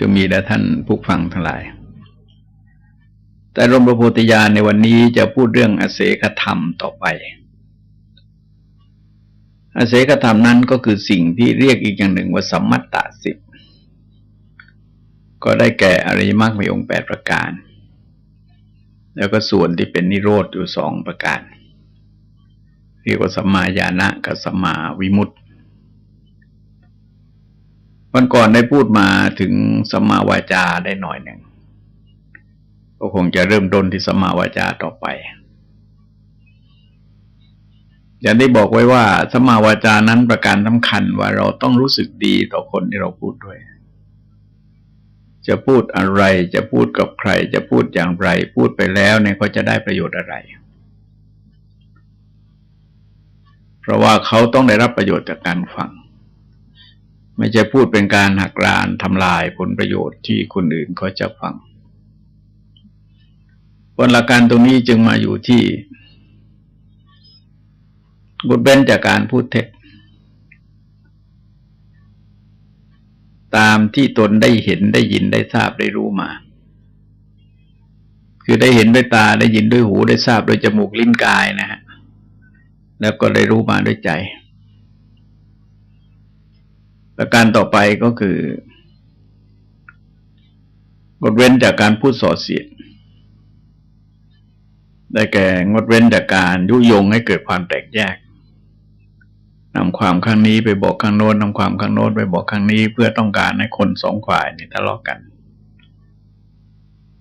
จะมีแด่ท่านผู้ฟังทั้งหลาย แต่รมพระโพธิญาณในวันนี้จะพูดเรื่องอเสกธรรมต่อไป อเสกธรรมนั้นก็คือสิ่งที่เรียกอีกอย่างหนึ่งว่าสัมมัตตสิบก็ได้แก่อริยมรรคมีองค์แปดประการ แล้วก็ส่วนที่เป็นนิโรธอยู่สองประการ เรียกว่าสัมมาญาณะกับสัมมาวิมุตติ วันก่อนได้พูดมาถึงสัมมาวาจาได้หน่อยหนึ่งก็คงจะเริ่มต้นที่สัมมาวาจาต่อไป อย่างได้บอกไว้ว่าสัมมาวาจานั้นประการสำคัญว่าเราต้องรู้สึกดีต่อคนที่เราพูดด้วย จะพูดอะไรจะพูดกับใคร จะพูดอย่างไร พูดไปแล้วเนี่ยเขาจะได้ประโยชน์อะไร เพราะว่าเขาต้องได้รับประโยชน์จากการฟัง ไม่ใช่พูดเป็นการหักรานทำลายผลประโยชน์ที่คนอื่นเขาจะฟังผลหลักการตรงนี้จึงมาอยู่ที่บุตรเบนจากการพูดเท็จ ตามที่ตนได้เห็นได้ยินได้ทราบได้รู้มา คือได้เห็นด้วยตาได้ยินด้วยหูได้ทราบด้วยจมูกลิ้นกายนะฮะแล้วก็ได้รู้มาด้วยใจ ประการต่อไปก็คืองดเว้นจากการพูดส่อเสียด ได้แก่งดเว้นจากการยุยงให้เกิดความแตกแยกนำความข้างนี้ไปบอกข้างโน้นนำความข้างโน้นไปบอกข้างนี้ เพื่อต้องการให้คนสองฝ่ายนี่ทะเลาะกกัน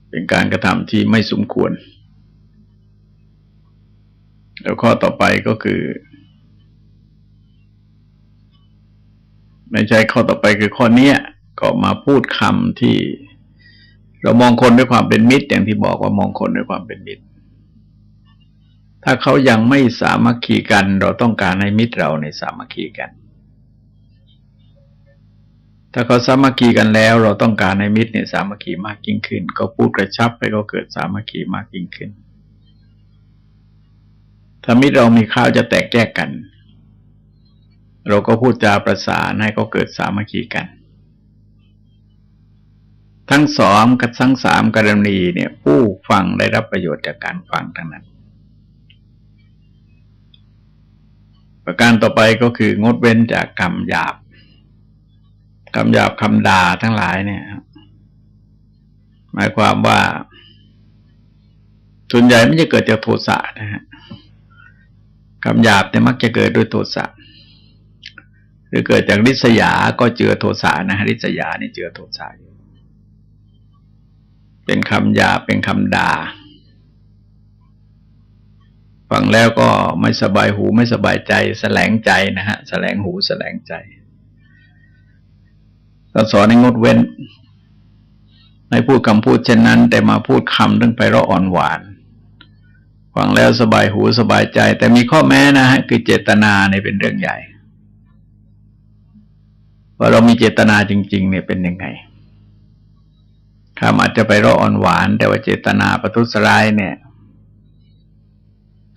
เป็นการกระทำที่ไม่สมควร แล้วข้อต่อไปก็คือ ไม่ใช่ข้อต่อไปคือข้อนี้ก็มาพูดคำที่ เรามองคนด้วยความเป็นมิตร อย่างที่บอกว่ามองคนด้วยความเป็นมิตร ถ้าเขายังไม่สามัคคีกัน เราต้องการให้มิตรเราในสามัคคีกัน ถ้าเขาสามัคคีกันแล้ว เราต้องการให้มิตรเนี่ยสามัคคีมากยิ่งขึ้น ก็พูดกระชับให้เขาเกิดสามัคคีมากยิ่งขึ้นถ้ามิตรเรามีข้าวจะแตกแยกกัน เราก็พูดจาประสานให้เขาเกิดสามัคคีกัน ทั้งสองกับทั้งสามกรณีเนี่ย ผู้ฟังได้รับประโยชน์จากการฟังทั้งนั้น ประการต่อไปก็คืองดเว้นจากคำหยาบคำหยาบคำด่าทั้งหลายเนี่ย หมายความว่าส่วนใหญ่ไม่จะเกิดจากโทสะนะฮะคำหยาบเนี่ยมักจะเกิดด้วยโทสะ หรือเกิดจากริษยา ก็เจือโทสะนะฮะริษยานี่เจือโทสะอยู่เป็นคำหยาเป็นคำด่าฟังแล้วก็ไม่สบายหูไม่สบายใจแสลงใจนะฮะแสลงหูแสลงใจเราสอนให้งดเว้นไม่พูดคำพูดเช่นนั้น แต่มาพูดคำเรื่องไปเราะอ่อนหวานฟังแล้วสบายหูสบายใจ แต่มีข้อแม้นะฮะคือเจตนาเนี่ยเป็นเรื่องใหญ่ ว่าเรามีเจตนาจริง ๆ เนี่ยเป็นยังไงคำอาจจะไปราะอ่อนหวาน แต่ว่าเจตนาประทุษร้ายเนี่ย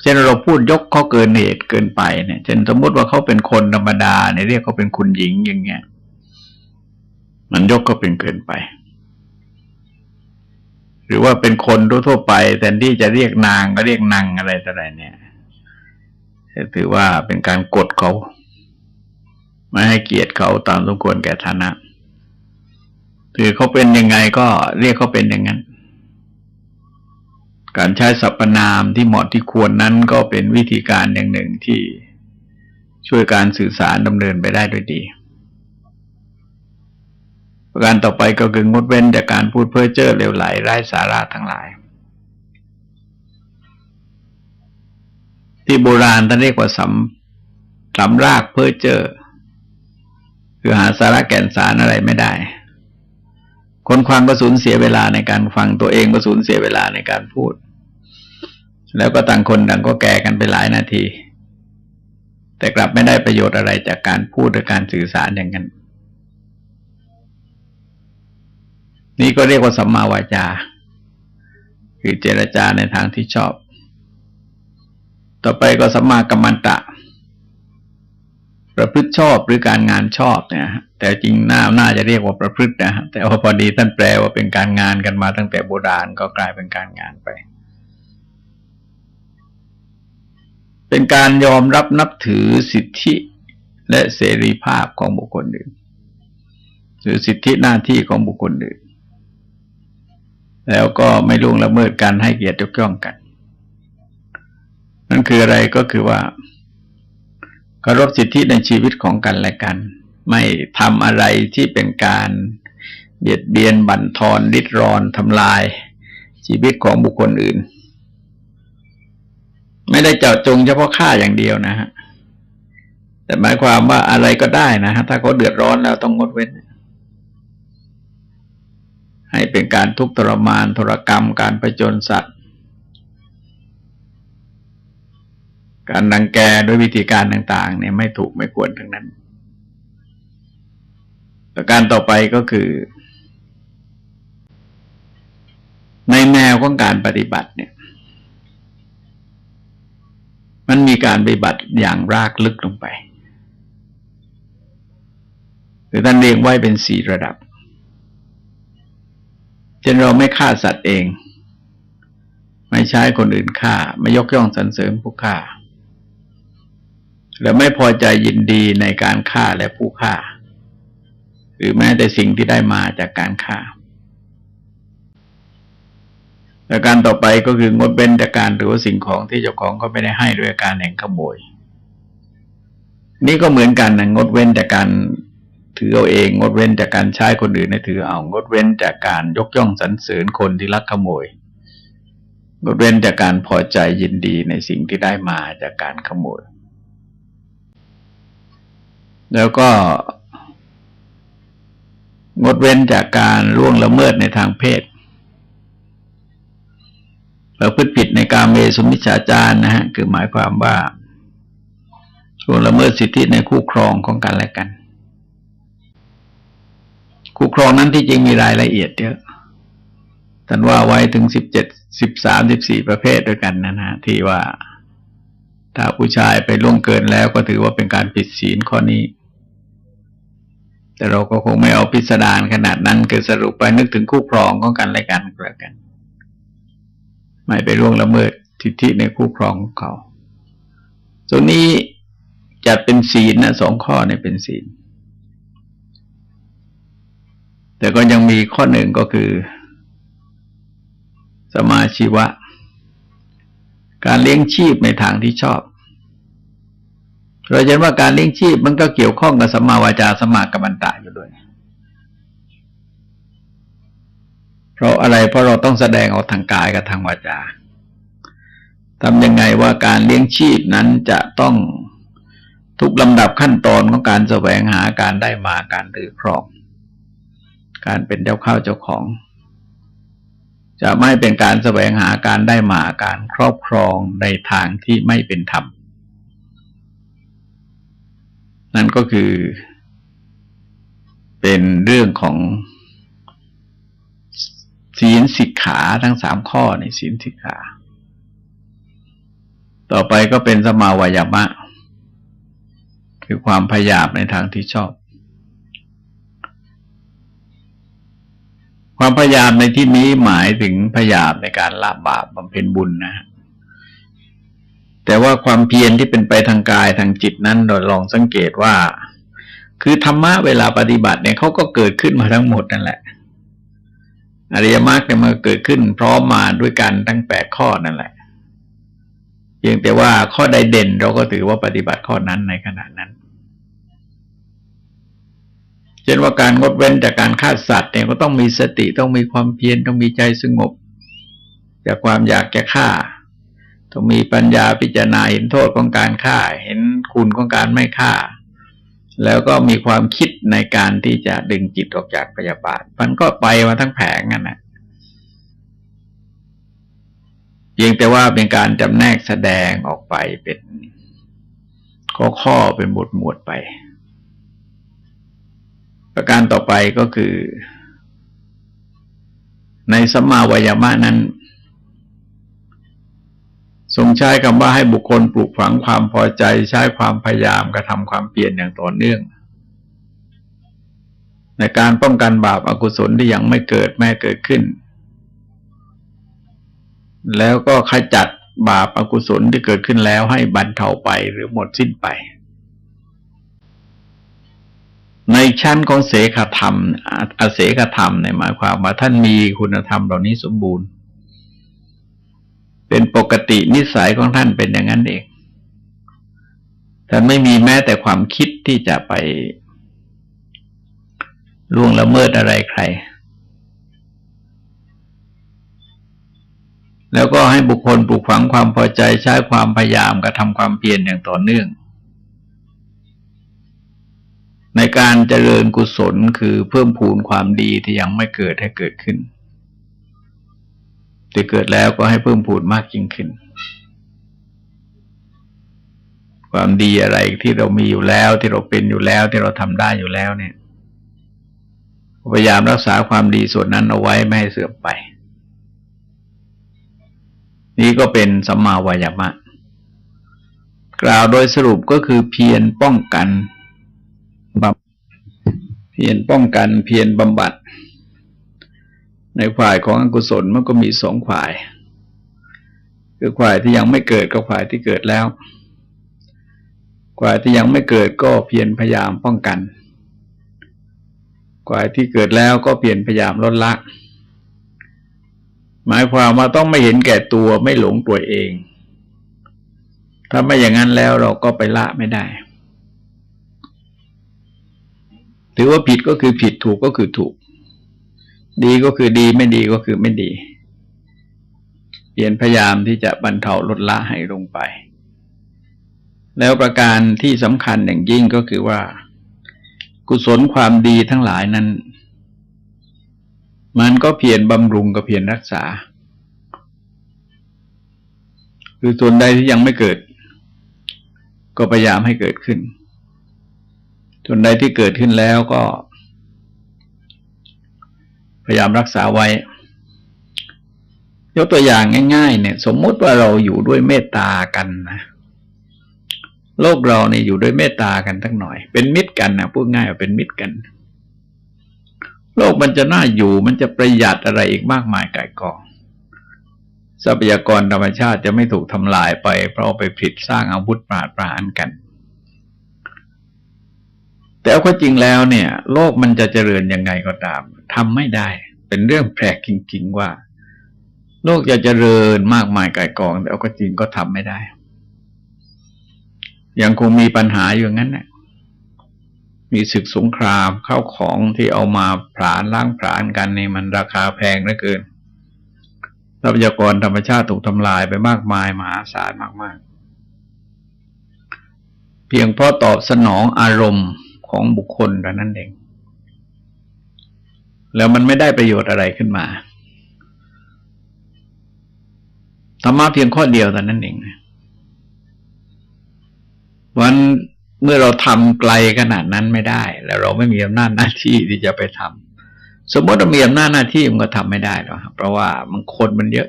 เช่นเราพูดยกเขาเกินเหตุเกินไปเนี่ยเช่นสมมติว่าเขาเป็นคนธรรมดาเนี่ยเรียกเขาเป็นคุณหญิงอย่างเงี้ยมันยกก็เป็นเกินไป หรือว่าเป็นคนทั่วไปแต่ที่จะเรียกนางก็เรียกนางอะไรต่ออะไรเนี่ยถือว่าเป็นการกดเขา ไม่ให้เกียรติเขาตามสมควรแก่ฐานะคือเขาเป็นยังไงก็เรียกเขาเป็นอย่างนั้น การใช้สรรพนามที่เหมาะที่ควรนั้นก็เป็นวิธีการอย่างหนึ่งที่ช่วยการสื่อสารดำเนินไปได้ด้วยดีประการต่อไปก็คืองดเว้นจากการพูดเพ้อเจ้อเลวไหลไร้สาระทั้งหลาย ที่โบราณท่านเรียกว่าสำสำรากเพ้อเจ้อ คือหาสาระแก่นสารอะไรไม่ได้ คนฟังก็สูญเสียเวลาในการฟังตัวเองก็สูญเสียเวลาในการพูด แล้วก็ต่างคนต่างก็แก่กันไปหลายนาที แต่กลับไม่ได้ประโยชน์อะไรจากการพูดหรือการสื่อสารอย่างนั้น นี่ก็เรียกว่าสัมมาวาจา คือเจรจาในทางที่ชอบ ต่อไปก็สัมมากัมมันตะ ประพฤติชอบหรือการงานชอบเนี่ยแต่จริงหน่าน่าจะเรียกว่าประพฤตินะแต่ว่าพอดีท่านแปลว่าเป็นการงานกันมาตั้งแต่โบราณก็กลายเป็นการงานไป เป็นการยอมรับนับถือสิทธิและเสรีภาพของบุคคลอื่นหรือสิทธิหน้าที่ของบุคคลอื่น แล้วก็ไม่ล่วงละเมิดการให้เกียรติยกย่องกัน นั่นคืออะไรก็คือว่า เคารพสิทธิในชีวิตของกันและกัน ไม่ทำอะไรที่เป็นการเบียดเบียนบั่นทอนริดรอนทำลายชีวิตของบุคคลอื่น ไม่ได้เจาะจงเฉพาะฆ่าอย่างเดียวนะฮะแต่หมายความว่าอะไรก็ได้นะฮะถ้าเขาเดือดร้อนแล้วต้องงดเว้น ให้เป็นการทุกข์ทรมานทรกรรม การประจนสัตว์ การดังแกด้วยวิธีการต่าง ๆ เนี่ยไม่ถูกไม่ควรทั้งนั้นประการต่อไปก็คือ ในแนวของการปฏิบัติเนี่ย มันมีการปฏิบัติอย่างรากลึกลงไปคือท่านเรียงไว้เป็นสี่ระดับเช่นเราไม่ฆ่าสัตว์เอง ไม่ใช้คนอื่นฆ่า ไม่ยกย่องสรรเสริญผู้ฆ่า และไม่พอใจยินดีในการฆ่าและผู้ฆ่า หรือแม้แต่สิ่งที่ได้มาจากการฆ่าและการต่อไปก็คืองดเว้นจากการหรือว่าสิ่งของที่เจ้าของก็ไม่ได้ให้ด้วยการแห่งขโมย นี่ก็เหมือนกันนะงดเว้นจากการถือเอาเอง งดเว้นจากการใช้คนอื่นให้ถือเอา งดเว้นจากการยกย่องสรรเสริญคนที่ลักขโมย งดเว้นจากการพอใจยินดีในสิ่งที่ได้มาจากการขโมย แล้วก็งดเว้นจากการล่วงละเมิดในทางเพศเราพฤติผิดในการเมสุมิชฌาจารนะฮะ คือหมายความว่าล่วงละเมิดสิทธิในคู่ครองของกันและกัน คู่ครองนั้นที่จริงมีรายละเอียดเยอะท่านว่าไว้ถึงสิบเจ็ดสิบสามสิบสี่ประเภทด้วยกันนะนะที่ว่าถ้าผู้ชายไปล่วงเกินแล้วก็ถือว่าเป็นการผิดศีลข้อนี้ แต่เราก็คงไม่เอาพิสดารขนาดนั้นคือสรุปไปนึกถึงคู่ครองของกันและกันก็แล้วกัน ไม่ไปล่วงละเมิดทิฏฐิในคู่ครองของเขาตรงนี้จัดเป็นศีลนะสองข้อในเป็นศีล แต่ก็ยังมีข้อหนึ่งก็คือ สมาชีวะ การเลี้ยงชีพในทางที่ชอบ เราเห็นว่าการเลี้ยงชีพมันก็เกี่ยวข้องกับสมาวาจาสมากัมมันตะอยู่ด้วย เพราะอะไรเพราะเราต้องแสดงออกทางกายกับทางวาจาทำยังไงว่าการเลี้ยงชีพนั้นจะต้องทุกลำดับขั้นตอนของการแสวงหาการได้มาการถือครอง การเป็นเจ้าข้าวเจ้าของ จะไม่เป็นการแสวงหาการได้มาการครอบครองในทางที่ไม่เป็นธรรม นั่นก็คือเป็นเรื่องของศีลสิกขาทั้งสามข้อในศีลสิกขา ต่อไปก็เป็นสมาวายามะ คือความพยายามในทางที่ชอบ ความพยายามในที่นี้หมายถึงพยายามในการละบาปบำเพ็ญบุญนะ แต่ว่าความเพียรที่เป็นไปทางกายทางจิตนั้นเราลองสังเกตว่า คือธรรมะเวลาปฏิบัติเนี่ยเขาก็เกิดขึ้นมาทั้งหมดนั่นแหละ อริยมรรคเนี่ยมันเกิดขึ้นพร้อมมาด้วยกันทั้งแปดข้อนั่นแหละเพียงแต่ว่าข้อใดเด่นเราก็ถือว่าปฏิบัติข้อนั้นในขณะนั้นเช่นว่าการงดเว้นจากการฆ่าสัตว์เนี่ยก็ต้องมีสติต้องมีความเพียรต้องมีใจสงบ จากความอยากจะฆ่า ต้องมีปัญญาพิจารณาเห็นโทษของการฆ่า เห็นคุณของการไม่ฆ่า แล้วก็มีความคิดในการที่จะดึงจิตออกจากพยาบาท มันก็ไปมาทั้งแผงนั่นแหละเพียงแต่ว่าเป็นการจำแนกแสดงออกไปเป็นข้อข้อเป็นบทหมวดไป ประการต่อไปก็คือ ในสัมมาวายามะนั้น ทรงใช้คำว่าให้บุคคลปลูกฝังความพอใจ ใช้ความพยายามกระทำความเปลี่ยนอย่างต่อเนื่อง ในการป้องกันบาปอากุศลที่ยังไม่เกิดแม้เกิดขึ้น แล้วก็ขจัดบาปอากุศลที่เกิดขึ้นแล้วให้บรรเทาไปหรือหมดสิ้นไป ในชั้นของเสขธรรมอาเสขธรรมในหมายความว่าท่านมีคุณธรรมเหล่านี้สมบูรณ์ เป็นปกตินิสัยของท่านเป็นอย่างนั้นเองท่านไม่มีแม้แต่ความคิดที่จะไปล่วงละเมิดอะไรใคร แล้วก็ให้บุคคลปลูกฝังความพอใจใช้ความพยายามกระทำความเพียรอย่างต่อเนื่อง ในการเจริญกุศลคือเพิ่มพูนความดีที่ยังไม่เกิดให้เกิดขึ้น ที่เกิดแล้วก็ให้เพิ่มพูนมากยิ่งขึ้น ความดีอะไรที่เรามีอยู่แล้ว ที่เราเป็นอยู่แล้ว ที่เราทำได้อยู่แล้วเนี่ยพยายามรักษาความดีส่วนนั้นเอาไว้ไม่ให้เสื่อมไป นี้ก็เป็นสัมมาวายามะ กล่าวโดยสรุปก็คือเพียรป้องกันบำเพียรป้องกันเพียรบำบัด ในฝ่ายของอกุศลมันก็มีสองฝ่าย คือฝ่ายที่ยังไม่เกิดกับฝ่ายที่เกิดแล้วฝ่ายที่ยังไม่เกิดก็เพียรพยายามป้องกันฝ่ายที่เกิดแล้วก็เพียรพยายามลดละ หมายความว่าต้องไม่เห็นแก่ตัวไม่หลงตัวเอง ถ้าไม่อย่างนั้นแล้วเราก็ไปละไม่ได้ถือว่าผิดก็คือผิดถูกก็คือถูก ดีก็คือดีไม่ดีก็คือไม่ดี เปลี่ยนพยายามที่จะบรรเทาลดละให้ลงไป แล้วประการที่สำคัญอย่างยิ่งก็คือว่า กุศลความดีทั้งหลายนั้น มันก็เพียรบำรุงกับเพียรรักษา คือส่วนใดที่ยังไม่เกิด ก็พยายามให้เกิดขึ้น ส่วนใดที่เกิดขึ้นแล้วก็ ยายามรักษาไว้ ยกตัวอย่างง่าย ๆ เนี่ย สมมุติว่าเราอยู่ด้วยเมตตากันนะโลกเราเนี่ยอยู่ด้วยเมตตากันทั้งหน่อย เป็นมิตรกันนะพูดง่ายว่าเป็นมิตรกัน โลกมันจะน่าอยู่มันจะประหยัดอะไรอีกมากมายกายกองทรัพยากรธรรมชาติจะไม่ถูกทำลายไป เพราะไปผิดสร้างอาวุธปราดปรานกัน แต่เอาก็จริงแล้วเนี่ย โลกมันจะเจริญยังไงก็ตามทำไม่ได้ เป็นเรื่องแปลกจริง ๆ ว่า โลกจะเจริญมากมายกายกอง แต่เอาก็จริงก็ทำไม่ได้ ยังคงมีปัญหาอยู่งั้นแหละมีศึกสงครามเข้าของที่เอามาผลาญล้างผลาญกันนี่มันราคาแพงเหลือเกินทรัพยากรธรรมชาติถูกทำลายไปมากมายมหาศาลมาก ๆ เพียงเพราะตอบสนองอารมณ์ ของบุคคลแต่นั้นเอง แล้วมันไม่ได้ประโยชน์อะไรขึ้นมาธรรมะเพียงข้อเดียวแต่นั้นเองวันเมื่อเราทำไกลขนาดนั้นไม่ได้ แล้วเราไม่มีอำนาจหน้าที่ที่จะไปทำสมมติเรามีอำนาจหน้าที่มันก็ทำไม่ได้หรอกเพราะว่ามันคนมันเยอะ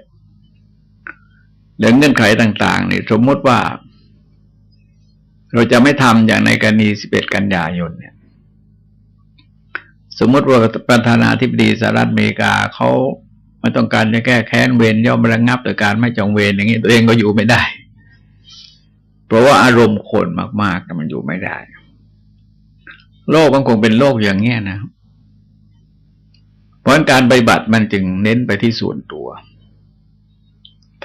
เรื่องเงื่อนไขต่าง ๆ นี่ สมมติว่า เราจะไม่ทำอย่างในกรณีสิบเอ็ดกันยายนเนี่ยสมมติว่าประธานาธิบดีสหรัฐอเมริกาเขาไม่ต้องการจะแก้แค้นเวรย่อมระงับโดยการไม่จองเวรอย่างนี้ตัวเองก็อยู่ไม่ได้ เพราะว่าอารมณ์คนมากๆมันอยู่ไม่ได้ โลกมันคงเป็นโลกอย่างเงี้ยนะ เพราะการปฏิบัติมันจึงเน้นไปที่ส่วนตัว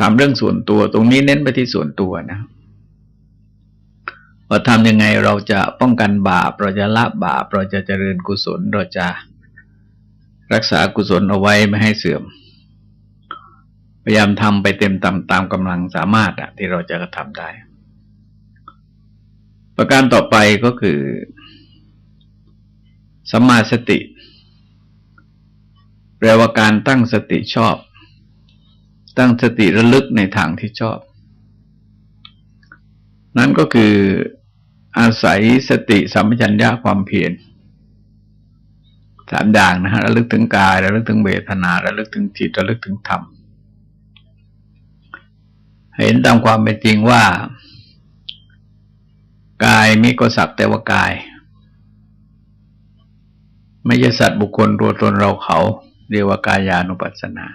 ทำเรื่องส่วนตัว ตรงนี้เน้นไปที่ส่วนตัวนะ ว่าทำยังไงเราจะป้องกันบาปเราจะละบาปเราจะเจริญกุศลเราจะรักษากุศลเอาไว้ไม่ให้เสื่อม พยายามทำไปเต็มตามตามกำลังสามารถอะที่เราจะกระทำได้ ประการต่อไปก็คือสัมมาสติ แปลว่าการตั้งสติชอบ ตั้งสติระลึกในทางที่ชอบ นั่นก็คือ อาศัยสติสัมปชัญญะความเพียรสามอย่างนะฮะระลึกถึงกายระลึกถึงเวทนาระลึกถึงจิตระลึกถึงธรรมเห็นตามความเป็นจริงว่า กายมิก็สักแต่ว่ากาย ไม่ใช่สัตว์บุคคลตัวตนเราเขา เรียกว่ากายานุปัสสนา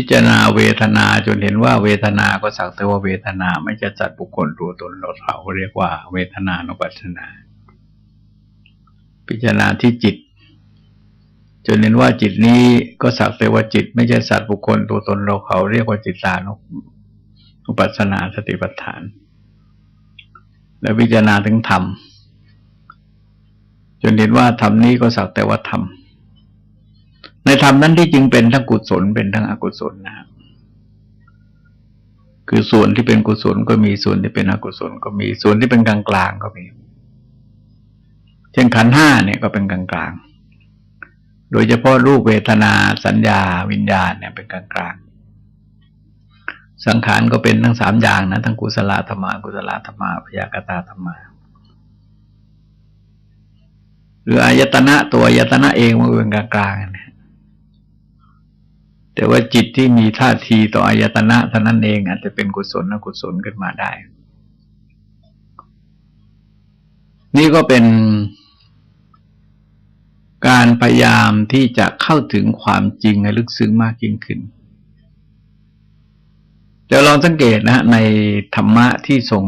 พิจารณาเวทนาจนเห็นว่าเวทนาก็สักแต่ว่าเวทนาไม่ใช่สัตว์บุคคลตัวตนเราเขาเรียกว่าเวทนานุปัสสนา พิจารณาที่จิต จนเห็นว่าจิตนี้ก็สักแต่ว่าจิต ไม่ใช่สัตว์บุคคลตัวตนเราเขาเรียกว่าจิตตานุปัสสนาสติปัฏฐาน แล้วพิจารณาถึงธรรมจนเห็นว่าธรรมนี้ก็สักแต่ว่าธรรม ในธรรมนั้นที่จริงเป็นทั้งกุศลเป็นทั้งอกุศลนะครับคือส่วนที่เป็นกุศลก็มีส่วนที่เป็นอกุศลก็มีส่วนที่เป็นกลางกลางก็มี เช่นขันห้าเนี่ยก็เป็นกลางกลางโดยเฉพาะรูปเวทนาสัญญาวิญญาณเนี่ยเป็นกลางกลางสังขารก็เป็นทั้งสามอย่างนะทั้งกุศลธรรมะกุศลธรรมะพยากตาธรรมะหรืออายตนะตัวอายตนะเองมันเป็นกลางกลางนะ แต่ว่าจิตที่มีท่าทีต่ออายตนะเท่านั้นเองอาจจะเป็นกุศลนกุศลขึ้นมาได้ นี่ก็เป็นการพยายามที่จะเข้าถึงความจริงให้ลึกซึ้งมากยิ่งขึ้นเดี๋ยวลองสังเกตนะในธรรมะที่ทรง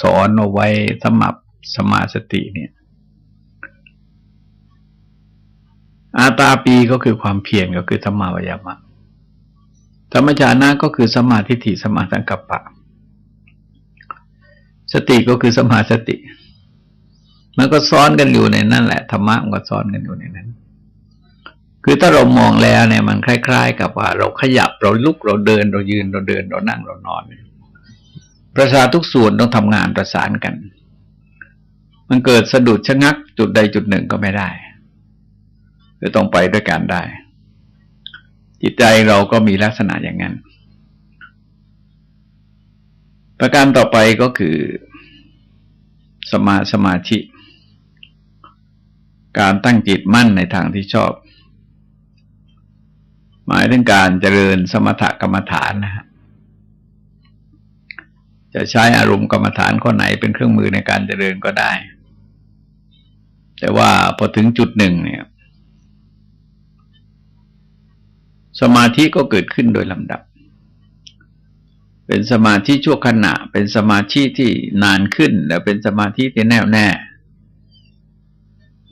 สอนเอาไว้สมับสมาสติเนี่ย อาตาปีก็คือความเพียรก็คือธรรมาวายามะ ธรรมจานะก็คือสมาธิฐิสมาสังกัปปะ สติก็คือสมาสติ มันก็ซ้อนกันอยู่ในนั่นแหละธรรมะมันก็ซ้อนกันอยู่ในนั้น คือถ้าเรามองแล้วเนี่ยมันคล้าย ๆ กับว่า เราขยับเราลุกเราเดินเรายืนเราเดินเรานั่งเรานอนประสาททุกส่วนต้องทำงานประสานกัน มันเกิดสะดุดชะงักจุดใดจุดหนึ่งก็ไม่ได้จะต้องไปด้วยกันได้ จิตใจเราก็มีลักษณะอย่างนั้น ประการต่อไปก็คือ สมาสมาธิ การตั้งจิตมั่นในทางที่ชอบ หมายถึงการเจริญสมถกรรมฐานนะฮะจะใช้อารมณ์กรรมฐานข้อไหนเป็นเครื่องมือในการเจริญก็ได้ แต่ว่าพอถึงจุดหนึ่งเนี่ย สมาธิก็เกิดขึ้นโดยลำดับ เป็นสมาธิชั่วขณะ เป็นสมาธิที่นานขึ้น แล้วเป็นสมาธิที่แน่วแน่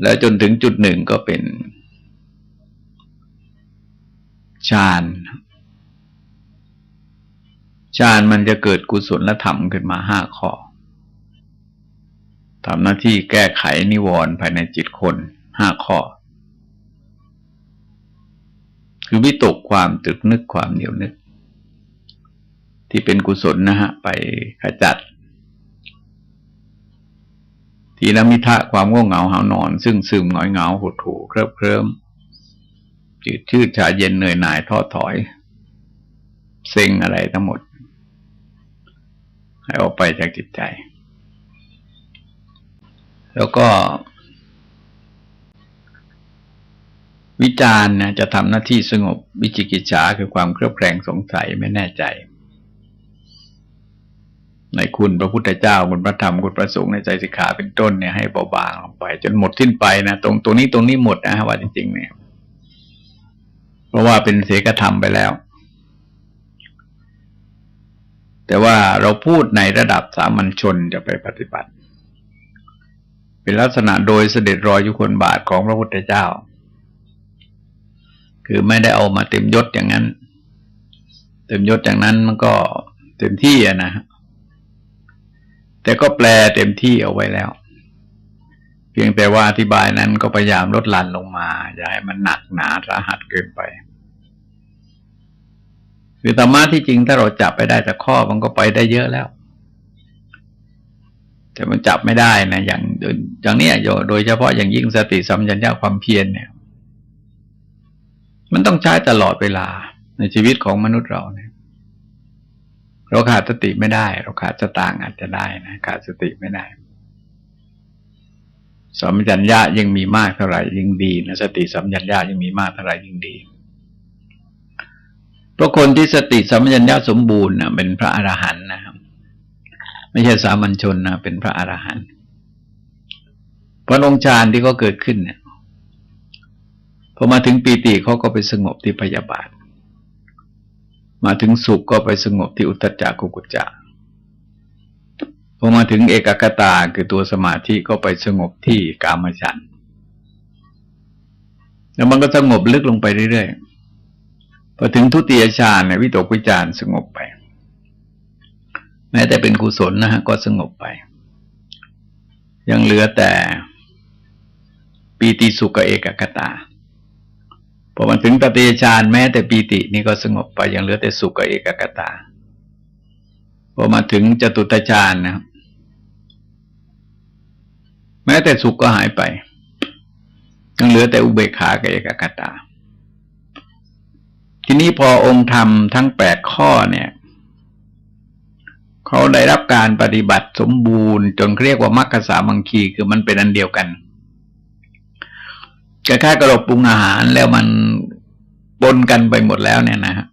แล้วจนถึงจุดหนึ่งก็เป็นฌานฌานมันจะเกิดกุศลธรรมขึ้นมาห้าข้อทำหน้าที่แก้ไขนิวรณ์ภายในจิตคนห้าข้อ คือวิตกความตึกนึกความเหนียวนึก ที่เป็นกุศลนะฮะ ไปขจัด ทีละมิทะความง่วงเหงาหานอน ซึ่งซึมหงอยเหงาหดหูเคริบเคลิ้มจืดชืดชาเย็นเหนื่อยหน่ายท้อถอย เซ็งอะไรทั้งหมด ให้ออกไปจากจิตใจ แล้วก็ วิจารณ์จะทำหน้าที่สงบวิจิกิจฉาคือความเครือบแคลงสงสัยไม่แน่ใจ ในคุณพระพุทธเจ้าคุณพระธรรมคุณพระสงฆ์ในใจสิกขาเป็นต้นเนี่ยให้เบาบางลงไป จนหมดสิ้นไปนะตรงตรงนี้ตรงนี้หมดนะว่าจริง ๆ เนี่ย เพราะว่าเป็นเสกธรรมไปแล้ว แต่ว่าเราพูดในระดับสามัญชนจะไปปฏิบัติ เป็นลักษณะโดยเสด็จรอยยุคนบาทของพระพุทธเจ้า คือไม่ได้เอามาเต็มยศอย่างนั้น เต็มยศอย่างนั้นมันก็เต็มที่อะนะแต่ก็แปลเต็มที่เอาไว้แล้ว เพียงแต่ว่าอธิบายนั้นก็พยายามลดลันลงมา อย่าให้มันหนักหนาสาหัสเกินไปคือธรรมะที่จริงถ้าเราจับไปได้แต่ข้อมันก็ไปได้เยอะแล้ว แต่มันจับไม่ได้นะอย่างอย่างนี้โดยเฉพาะอย่างยิ่งสติสัมยัญญาความเพียรเนี่ย มันต้องใช้ตลอดเวลาในชีวิตของมนุษย์เราเนี่ยเราขาดสติไม่ได้ เราขาดสตางอาจจะได้นะขาดสติไม่ได้สัมยัญญายิ่งมีมากเท่าไหร่ยิ่งดีนะสติสัมยัญญายิ่งมีมากเท่าไหร่ยิ่งดีเพราะคนที่สติสัมปชัญญะสมบูรณ์นะเป็นพระอรหันต์นะครับ ไม่ใช่สามัญชนนะเป็นพระอรหันต์เพราะองค์ฌานที่เขาเกิดขึ้นเนี่ย พอมาถึงปีติเขาก็ไปสงบที่พยาบาท มาถึงสุขก็ไปสงบที่อุตตจักกุกุจจะพอมาถึงเอกกตาคือตัวสมาธิก็ไปสงบที่กามฉันแล้วมันก็สงบลึกลงไปเรื่อยๆพอถึงทุติยฌานเนี่ยวิตกวิจารสงบไป แม้แต่เป็นกุศลนะฮะก็สงบไป ยังเหลือแต่ปีติสุขกับเอกกตา พอมันถึงตติยฌานแม้แต่ปีตินี่ก็สงบไปยังเหลือแต่สุขกับเอกกตาพอมาถึงจตุตฌานนะครับแม้แต่สุขก็หายไปยังเหลือแต่อุเบกขากับเอกกตา ทีนี้พอองค์ธรรมทั้งแปดข้อเนี่ยเขาได้รับการปฏิบัติสมบูรณ์ จนเรียกว่ามรรคสามังคีคือมันเป็นอันเดียวกัน คล้ายๆกระโดปรุงอาหารแล้วมันปนกันไปหมดแล้วเนี่ยนะฮะ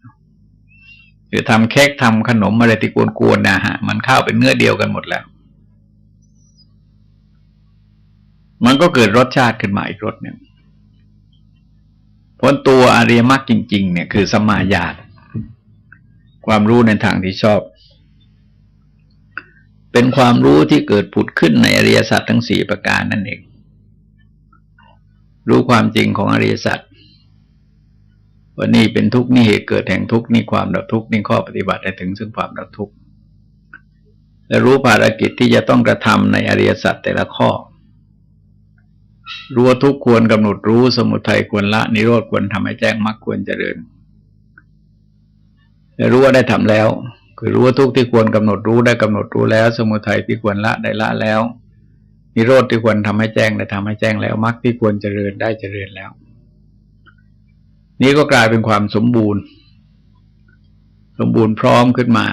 หรือทำเค้กทำขนมอะไรที่กวนๆนะฮะ มันเข้าเป็นเนื้อเดียวกันหมดแล้ว มันก็เกิดรสชาติขึ้นมาอีกรสหนึ่งผลตัวอริยมรรคจริง ๆ เนี่ยคือสมาญาตความรู้ในทางที่ชอบ เป็นความรู้ที่เกิดผุดขึ้นในอริยสัจทั้งสี่ประการนั่นเอง รู้ความจริงของอริยสัจว่านี่เป็นทุกข์นี่เหตุเกิดแห่งทุกข์นี่ความดับทุกข์นี่ข้อปฏิบัติได้ถึงซึ่งความดับทุกข์และรู้ภารกิจที่จะต้องกระทำในอริยสัจแต่ละข้อ รู้ทุกควรกำหนดรู้สมุทัยควรละ นิโรธควรทำให้แจ้งมรรคควรเจริญและรู้ว่าได้ทำแล้ว คือรู้ว่าทุกที่ควรกำหนดรู้ได้กำหนดรู้แล้ว สมุทัยที่ควรละได้ละแล้ว นิโรธที่ควรทำให้แจ้งได้ทำให้แจ้งแล้วมรรคที่ควรเจริญได้เจริญแล้ว นี้ก็กลายเป็นความสมบูรณ์ สมบูรณ์พร้อมขึ้นมา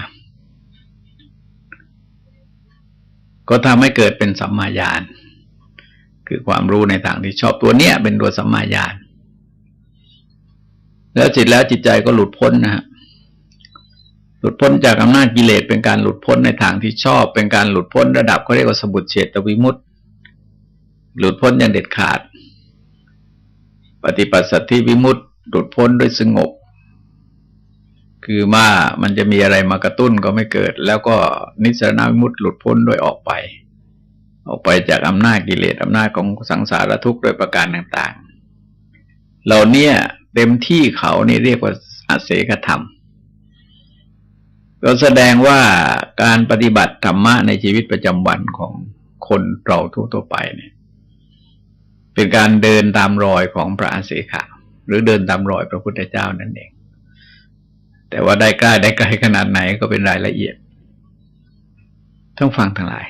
ก็ทำให้เกิดเป็นสัมมาญาณคือความรู้ในทางที่ชอบตัวเนี้ยเป็นตัวสัมมาญาณแล้วจิตแล้วจิตใจก็หลุดพ้นนะฮะหลุดพ้นจากอำนาจกิเลสเป็นการหลุดพ้นในทางที่ชอบ เป็นการหลุดพ้นระดับเขาเรียกว่าสมุทเฉตวิมุตต หลุดพ้นอย่างเด็ดขาด ปฏิปัสสัตที่วิมุตต์หลุดพ้นด้วยสงบ คือว่ามันจะมีอะไรมากระตุ้นก็ไม่เกิด แล้วก็นิสรณวิมุตต์หลุดพ้นโดยออกไป ออกไปจากอำนาจกิเลสอำนาจของสังสารทุกข์โดยประการต่างๆ เหล่านี้เต็มที่เขานี่เรียกว่าอาเสกธรรม ก็แสดงว่าการปฏิบัติธรรมะในชีวิตประจำวันของคนเราทั่วๆไปเนี่ย เป็นการเดินตามรอยของพระอาเสขะหรือเดินตามรอยพระพุทธเจ้านั่นเอง แต่ว่าได้ใกล้ได้ไกลขนาดไหนก็เป็นรายละเอียดต้องฟังทั้งหลาย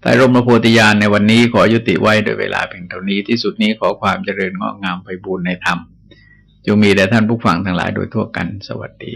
ใต้ร่มพระโพธิญาณในวันนี้ขอยุติไว้โดยเวลาเพียงเท่านี้ที่สุดนี้ขอความเจริญงอกงามไปบูรณนธรรมจงมีแด่ท่านผู้ฟังทั้งหลายโดยทั่วกันสวัสดี